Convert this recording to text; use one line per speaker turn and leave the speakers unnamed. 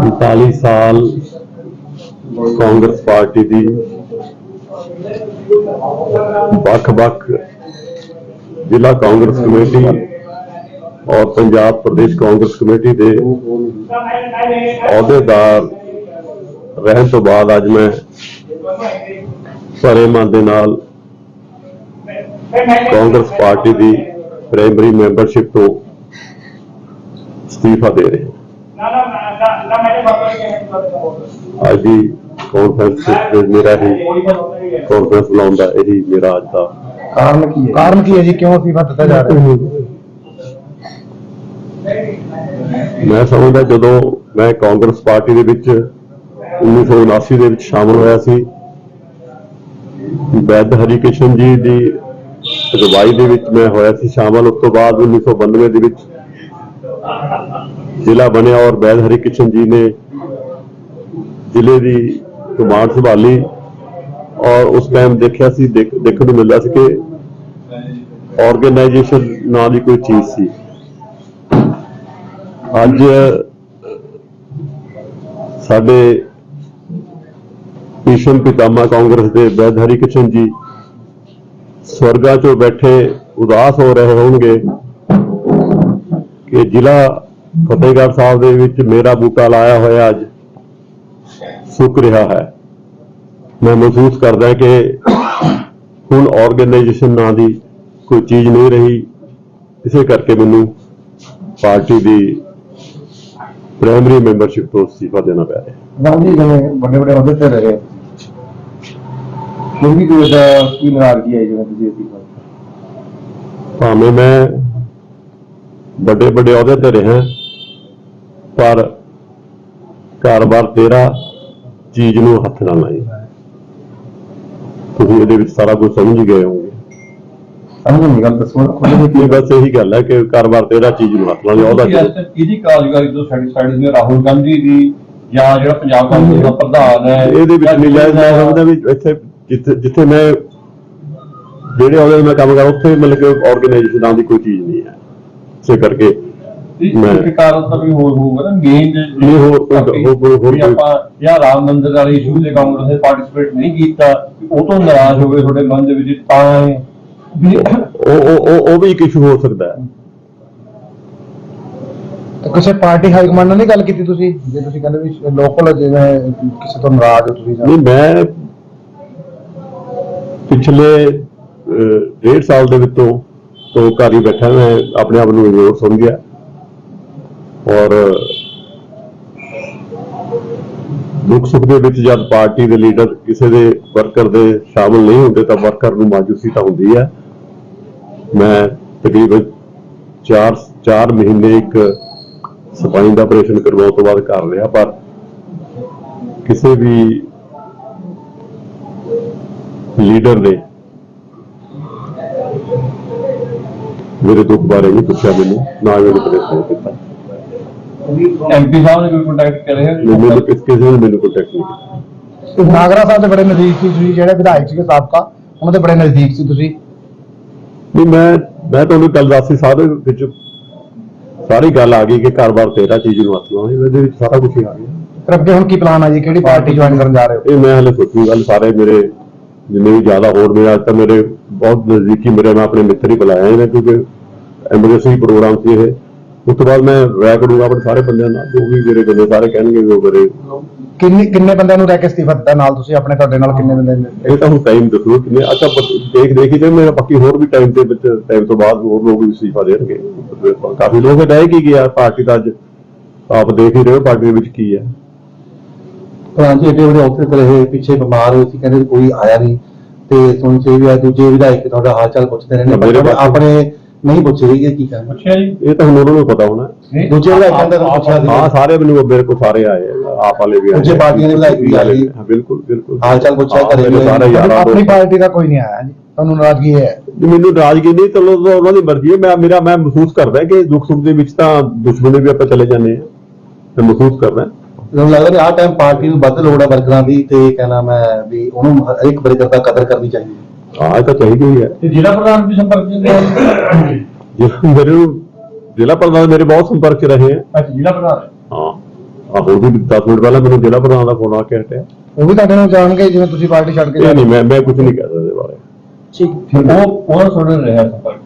45 ਸਾਲ ਕਾਂਗਰਸ ਪਾਰਟੀ ਦੀ ਵੱਖ-ਵੱਖ ਜ਼ਿਲ੍ਹਾ ਕਾਂਗਰਸ ਕਮੇਟੀ ਔਰ ਪੰਜਾਬ ਪ੍ਰਦੇਸ਼ ਕਾਂਗਰਸ ਕਮੇਟੀ ਦੇ ਅਹੁਦੇਦਾਰ ਰਹਿਣ ਤੋਂ ਬਾਅਦ ਅੱਜ ਮੈਂ ਭਰੇ ਮਨ ਦੇ ਨਾਲ ਕਾਂਗਰਸ ਪਾਰਟੀ ਦੀ ਪ੍ਰਾਇਮਰੀ ਮੈਂਬਰਸ਼ਿਪ ਤੋਂ ਅਸਤੀਫਾ ਦੇ ਰਿਹਾ। ਅੱਜ ਦੀ ਕਾਨਫਰੰਸ ਵਿੱਚ ਮੇਰਾ ਹੀ ਕਾਨਫਰੰਸ ਬੁਲਾਉਣ ਦਾ ਇਹੀ ਮੇਰਾ ਅੱਜ ਦਾ
ਕਾਰਨ ਕੀ ਹੈ? ਕਾਰਨ ਕੀ ਹੈ ਜੀ? ਕਿਉਂ ਅਸਤੀਫਾ ਦਿੱਤਾ ਜਾ ਰਿਹਾ ਹੈ?
ਮੈਂ ਸਮਝਦਾ ਜਦੋਂ ਮੈਂ ਕਾਂਗਰਸ ਪਾਰਟੀ ਦੇ ਵਿੱਚ 1979 ਦੇ ਵਿੱਚ ਸ਼ਾਮਲ ਹੋਇਆ ਸੀ ਵੈਦ ਹਰੀਕ੍ਰਿਸ਼ਨ ਜੀ ਦੀ ਅਗਵਾਈ ਦੇ ਵਿੱਚ ਮੈਂ ਹੋਇਆ ਸੀ ਸ਼ਾਮਲ ਉਸ ਤੋਂ ਬਾਅਦ 1992 ਦੇ ਵਿੱਚ ਜ਼ਿਲ੍ਹਾ ਬਣਿਆ ਔਰ ਵੈਦ ਕਿਸ਼ਨ ਜੀ ਨੇ ਜ਼ਿਲ੍ਹੇ ਦੀ ਕਮਾਂਡ ਸੰਭਾਲੀ ਔਰ ਉਸ ਟਾਈਮ ਦੇਖਿਆ ਸੀ ਦੇਖਣ ਨੂੰ ਮਿਲਿਆ ਸੀ ਕਿ ਆਰਗੇਨਾਈਜੇਸ਼ਨ ਨਾਂ ਦੀ ਕੋਈ ਚੀਜ਼ ਸੀ। ਅੱਜ ਸਾਡੇ ਭੀਸ਼ਮ ਪਿਤਾਮਾ ਕਾਂਗਰਸ ਦੇ ਵੈਦ ਹਰੀ ਜੀ ਸਵਰਗਾ 'ਚੋਂ ਬੈਠੇ ਉਦਾਸ ਹੋ ਰਹੇ ਹੋਣਗੇ ਕਿ ਜ਼ਿਲ੍ਹਾ ਫਤਿਹਗੜ੍ਹ ਸਾਹਿਬ ਦੇ ਵਿੱਚ ਮੇਰਾ ਬੂਟਾ ਲਾਇਆ ਹੋਇਆ ਅੱਜ। ਸੁੱਕ ਰਿਹਾ ਹੈ। ਮੈਂ ਮਹਿਸੂਸ ਕਰਦਾ ਕਿ ਹੁਣ ਆਰਗੇਨਾਈਜੇਸ਼ਨ ਨਾਂ ਦੀ ਕੋਈ ਚੀਜ਼ ਨਹੀਂ ਰਹੀ। ਇਸੇ ਕਰਕੇ ਮੈਨੂੰ ਪਾਰਟੀ ਦੀ ਪ੍ਰਾਇਮਰੀ ਮੈਂਬਰਸ਼ਿਪ ਤੋਂ ਅਸਤੀਫਾ ਦੇਣਾ ਪਿਆ ਹੈ।
ਗਾਂਧੀ ਜਿਵੇਂ ਵੱਡੇ ਵੱਡੇ ਅਹੁਦੇ ਤੇ ਰਹੇ ਫਿਰ ਵੀ ਕੋਈ ਦਾ ਕੀ ਨਾਰਾਜ਼ਗੀ ਹੈ ਜਿਵੇਂ ਤੁਸੀਂ ਅਸਤੀਫਾ
ਭਾਵੇਂ ਮੈਂ ਵੱਡੇ ਵੱਡੇ ਅਹੁਦੇ ਤੇ ਰਿਹਾ ਪਰ ਘਰ-ਬਾਰ ਤੇਰਾ ਚੀਜ਼ ਨੂੰ ਹੱਥ ਨਾ ਲਾਈ। ਤੁਸੀਂ ਇਹਦੇ ਵਿੱਚ ਸਾਰਾ ਕੁਝ ਸਮਝ ਗਏ ਹੋਵੋਗੇ।
ਸਮਝ ਨਹੀਂ ਗੱਲ ਦੱਸੋ ਕੇ
ਬਸ ਇਹੀ ਗੱਲ ਹੈ ਕਿ ਘਰ-ਬਾਰ ਤੇਰਾ ਚੀਜ਼ ਨੂੰ ਹੱਥ ਲਾਈ ਉਹਦਾ
ਕਿਹਦੀ ਕਾਰਜਕਾਰੀ ਤੋਂ ਸੈਟੀਸਫਾਈਡ ਨੇ ਰਾਹੁਲ ਗਾਂਧੀ ਦੀ ਜਾਂ ਜਿਹੜਾ ਪੰਜਾਬ ਕਾਂਗਰਸ ਦਾ ਪ੍ਰਧਾਨ ਹੈ
ਇਹਦੇ ਵਿੱਚ ਨਹੀਂ ਜਾਇਜ਼ ਮੈਂ ਸਮਝਦਾ ਵੀ ਇੱਥੇ ਜਿੱਥੇ ਜਿੱਥੇ ਮੈਂ ਜਿਹੜੇ ਅਹੁਦੇ ਮੈਂ ਕੰਮ ਕਰ ਉੱਥੇ ਮਤਲਬ ਕਿ ਆਰਗੇਨਾਈਜੇਸ਼ਨ ਦੀ ਕੋਈ ਚੀਜ਼ ਨਹੀਂ ਹੈ। ਇਸੇ ਕਰਕੇ ਮੈਂ-
ਕਾਰਨ ਤਾਂ ਵੀ ਹੋਰ ਹੋਊਗਾ ਨਾ ਮੇਨ
ਨਹੀਂ, ਹੋਰ ਕੋਈ- ਹੋਰ ਕੋਈ- ਹੋਰ
ਆਪਾਂ ਰਾਮ ਮੰਦਿਰ ਵਾਲੇ ਇਸ਼ੂ ਦੇ ਕਾਂਗਰਸ ਨੇ ਪਾਰਟਿਸਿਪੇਟ ਨਹੀਂ ਕੀਤਾ ਉਹ ਤੋਂ ਨਾਰਾਜ਼ ਹੋ ਗਏ ਤੁਹਾਡੇ ਮਨ ਦੇ ਵਿੱਚ ਤਾਂ
ਉਹ ਉਹ ਉਹ- ਉਹ ਵੀ ਇੱਕ ਇਸ਼ੂ ਹੋ ਸਕਦਾ ਹੈ।
ਕਿਸੇ ਪਾਰਟੀ ਹਾਈ ਕਮਾਂਡ ਨਾਲ ਨਹੀਂ ਗੱਲ ਕੀਤੀ ਤੁਸੀਂ? ਜੇ ਤੁਸੀਂ ਕਹਿੰਦੇ ਵੀ ਲੋਕਲ ਜਿਵੇਂ ਕਿਸੇ ਤੋਂ ਨਾਰਾਜ਼ ਹੋ ਤੁਸੀਂ
ਨਹੀਂ ਮੈਂ ਪਿਛਲੇ ਅਹ, ਡੇਢ ਸਾਲ ਦੇ ਵਿੱਚੋਂ ਤੋਂ ਘਰ ਹੀ ਬੈਠਾ ਮੈਂ ਆਪਣੇ ਆਪ ਨੂੰ ਇਗਨੋਰ ਸਮਝਿਆ। ਔਰ ਦੁੱਖ ਸੁੱਖ ਦੇ ਵਿੱਚ ਜਦ ਪਾਰਟੀ ਦੇ ਲੀਡਰ ਕਿਸੇ ਦੇ ਵਰਕਰ ਦੇ ਸ਼ਾਮਲ ਨਹੀਂ ਹੁੰਦੇ ਤਾਂ ਵਰਕਰ ਨੂੰ ਮਾਯੂਸੀ ਤਾਂ ਹੁੰਦੀ ਹੈ ਮੈਂ ਤਕਰੀਬਨ 4 4 ਮਹੀਨੇ ਇੱਕ ਸਪਾਈਨ ਦਾ ਆਪਰੇਸ਼ਨ ਕਰਵਾਉਣ ਤੋਂ ਬਾਅਦ ਕਰ ਰਿਹਾ, ਪਰ ਕਿਸੇ ਵੀ ਲੀਡਰ ਨੇ ਮੇਰੇ ਦੁੱਖ ਬਾਰੇ ਨਹੀਂ ਪੁੱਛਿਆ ਮੈਨੂੰ, ਨਾ ਹੀ ਮੈਨੂੰ ਪ੍ਰੇਸ਼ਨ ਕੀਤਾ।
ਐਮਪੀ ਸਾਹਿਬ ਨੇ ਕੋਈ ਕੰਟੈਕਟ ਕਰਿਆ।
ਮੈਨੂੰ ਕਿਸ ਕਿਸੇ ਨੇ ਮੈਨੂੰ ਕੰਟੈਕਟ ਨਹੀਂ ਕੀਤਾ
ਨਾਗਰਾ ਸਾਹਿਬ ਦੇ ਬੜੇ ਨਜ਼ਦੀਕ ਸੀ ਤੁਸੀਂ ਜਿਹੜੇ ਵਿਧਾਇਕ ਸੀਗੇ ਸਾਬਕਾ ਉਹਨਾਂ ਦੇ ਬੜੇ ਨਜ਼ਦੀਕ ਸੀ ਤੁਸੀਂ।
ਨਹੀਂ ਮੈਂ ਮੈਂ ਤੁਹਾਨੂੰ ਕੱਲ ਦੱਸੀ ਸਾਰੇ ਵਿੱਚ ਸਾਰੀ ਗੱਲ ਆ ਗਈ ਕਿ ਘਰ-ਬਾਰ ਤੇਰਾ ਚੀਜ਼ ਨੂੰ ਹੱਥ ਲਾਉਣੀ ਇਹਦੇ ਵਿੱਚ ਸਾਰਾ ਕੁਝ ਹੀ ਆ ਗਿਆ।
ਫਿਰ ਅੱਗੇ ਹੁਣ ਕੀ ਪਲਾਨ ਹੈ ਜੀ? ਕਿਹੜੀ ਪਾਰਟੀ ਜੁਆਇਨ ਕਰਨ ਜਾ ਰਹੇ ਹੋ?
ਇਹ ਮੈਂ ਹਲੇ ਸੋਚੀ ਗੱਲ ਸਾਰੇ ਮੇਰੇ ਜਿੰਨੇ ਵੀ ਜ਼ਿਆਦਾ ਹੋਰ ਮੇਰੇ ਅੱਜ ਤਾਂ ਮੇਰੇ ਬਹੁਤ ਨਜ਼ਦੀਕੀ ਮੇਰੇ ਮੈਂ ਆਪਣੇ ਮਿੱਤਰ ਹੀ ਬੁਲਾਇਆ ਇਹਨਾਂ ਕਿਉਂਕਿ ਐਮਰਜੈਂਸੀ ਪ੍ਰੋਗਰਾਮ ਸੀ ਇਹ। ਉਸ ਤੋਂ ਬਾਅਦ ਮੈਂ ਰਾਇ ਕਰੂੰਗਾ ਆਪਣੇ ਸਾਰੇ ਬੰਦਿਆਂ ਨਾਲ ਜੋ ਵੀ ਮੇਰੇ ਬੰਦੇ ਸਾਰੇ ਕਹਿਣਗੇ ਉਹ ਮੇਰੇ
ਕਿੰਨੇ ਕਿੰਨੇ ਬੰਦਿਆਂ ਨੂੰ ਰਹਿ ਕੇ ਅਸਤੀਫਾ ਦਿੱਤਾ? ਨਾਲ ਤੁਸੀਂ ਆਪਣੇ ਤੁਹਾਡੇ ਨਾਲ ਕਿੰਨੇ ਬੰਦੇ ਨੇ?
ਇਹ ਤਾਂ ਹੁਣ ਟਾਈਮ ਦੱਸੋ ਕਿੰਨੇ ਅੱਛਾ ਦੇਖ ਦੇਖੀ ਜੇ ਮੇਰਾ ਬਾਕੀ ਹੋਰ ਵੀ ਟਾਈਮ ਦੇ ਵਿੱਚ ਟਾਈਮ ਤੋਂ ਬਾਅਦ ਹੋਰ ਲੋਕ ਵੀ ਅਸਤੀਫਾ ਦੇਣਗੇ। ਕਾਫੀ ਲੋਕ ਰਹਿ ਕੀ ਗਿਆ ਪਾਰਟੀ ਦਾ ਅੱਜ ਆਪ ਦੇਖ ਹੀ ਰਹੇ ਹੋ ਪਾਰਟੀ ਦੇ ਵਿੱਚ ਕੀ ਹੈ।
ਪ੍ਰਧਾਨ ਜੀ ਏਡੇ ਵੱਡੇ ਅਫਸਰ ਰਹੇ ਪਿੱਛੇ ਬਿਮਾਰ ਹੋਏ ਸੀ ਕਹਿੰਦੇ ਕੋਈ ਆਇਆ ਨਹੀਂ। ਤੇ ਸੁਣ ਚ ਵੀ ਆ ਦੂਜੇ ਵਿਧਾਇਕ ਤੁਹਾਡਾ ਹਾਲ ਚਾਲ ਪੁੱਛਦੇ ਰਹਿੰਦੇ ਆਪਣੇ ਨਹੀਂ ਪੁੱਛੇ ਇਹ ਕੀ ਕਹਿਣਾ
ਪੁੱਛਿਆ ਜੀ।
ਇਹ ਤਾਂ ਹੁਣ ਉਹਨਾਂ ਨੂੰ ਪਤਾ ਹੋਣਾ।
ਦੂਜੇ ਵਿਧਾਇਕਾਂ ਦਾ
ਆਪ-
ਪੁੱਛਿਆ ਸੀ।
ਹਾਂ ਸਾਰੇ ਮੈਨੂੰ ਮੇਰੇ ਕੋਲ ਸਾਰੇ ਆਏ ਆ, ਆਪ ਵਾਲੇ ਵੀ ਆਏ
ਦੂਜੇ
ਆ।
ਪਾਰਟੀਆਂ ਦੇ ਵਿਧਾਇਕ ਵੀ ਆਏ।
ਹਾਂ, ਬਿਲਕੁਲ ਬਿਲਕੁਲ।
ਹਾਲ ਚਾਲ ਪੁੱਛਿਆ
ਹਾਂ,
ਘਰੇ
ਮੇਰੇ
ਵੀ
ਸਾਰੇ ਯਾਰਾਂ
ਆਪਣੀ
ਦੋਸਤ।
ਪਾਰਟੀ ਦਾ ਕੋਈ ਨਹੀਂ ਆਇਆ ਜੀ। ਤੁਹਾਨੂੰ ਨਾਰਾਜ਼ਗੀ ਹੈ।
ਜੀ, ਮੈਨੂੰ ਨਾਰਾਜ਼ਗੀ ਨਹੀਂ ਚਲੋ ਉਹ ਉਹਨਾਂ ਦੀ ਮਰਜ਼ੀ ਹੈ। ਮੈਂ ਮੇਰਾ ਮੈਂ ਮਹਿਸੂਸ ਕਰਦਾ ਕਿ ਦੁੱਖ ਸੁੱਖ ਦੇ ਵਿੱਚ ਤਾਂ ਦੁਸ਼ਮਣੀ ਵੀ ਆਪਾਂ ਚਲੇ ਜਾਂਦੇ ਆ ਮੈਂ ਮਹਿਸੂਸ ਕਰਦਾ।
ਮੈਨੂੰ ਲੱਗਦਾ ਕਿ ਆਹ ਟਾਈਮ ਪਾਰਟੀ ਨੂੰ ਵੱਧ ਲੋੜ ਹੈ ਵਰਕਰਾਂ ਦੀ ਤੇ ਕਹਿਣਾ ਮੈਂ ਵੀ ਉਹਨੂੰ ਹਰ ਇੱਕ ਵਰਕਰ ਦਾ ਕਦਰ ਕਰਨੀ ਚਾਹੀਦੀ ਹੈ।
ਹਾਂ ਇਹ ਤਾਂ ਚਾਹੀਦੀ ਹੀ। ਹੈ
ਤੇ ਜ਼ਿਲ੍ਹਾ ਪ੍ਰਧਾਨ ਵੀ ਸੰਪਰਕ ਚ ਨੇ?
ਜੇ ਮੇਰੇ ਨੂੰ ਜ਼ਿਲ੍ਹਾ ਪ੍ਰਧਾਨ ਮੇਰੇ ਬਹੁਤ ਸੰਪਰਕ ਚ ਰਹੇ ਆ।
ਅੱਛਾ ਜ਼ਿਲ੍ਹਾ ਪ੍ਰਧਾਨ।
ਹਾਂ ਆਹੋ ਵੀ 10 ਮਿੰਟ ਪਹਿਲਾਂ ਮੈਨੂੰ ਜ਼ਿਲ੍ਹਾ ਪ੍ਰਧਾਨ ਦਾ ਫੋਨ ਆ ਕੇ ਹਟਿਆ।
ਉਹ ਵੀ ਤੁਹਾਡੇ ਨਾਲ ਜਾਣਗੇ ਜਿਵੇਂ ਤੁਸੀਂ ਪਾਰਟੀ ਛੱਡ ਕੇ
ਨਹੀਂ ਮੈਂ ਮੈਂ ਕੁਝ ਨਹੀਂ ਕਹਿ ਸਕਦਾ ਇਹਦੇ ਬਾਰੇ।
ਠੀਕ।
ਉਹ ਉਹਨਾਂ ਤੁਹਾਡੇ ਰਿਹਾ ਸੰਪਰਕ।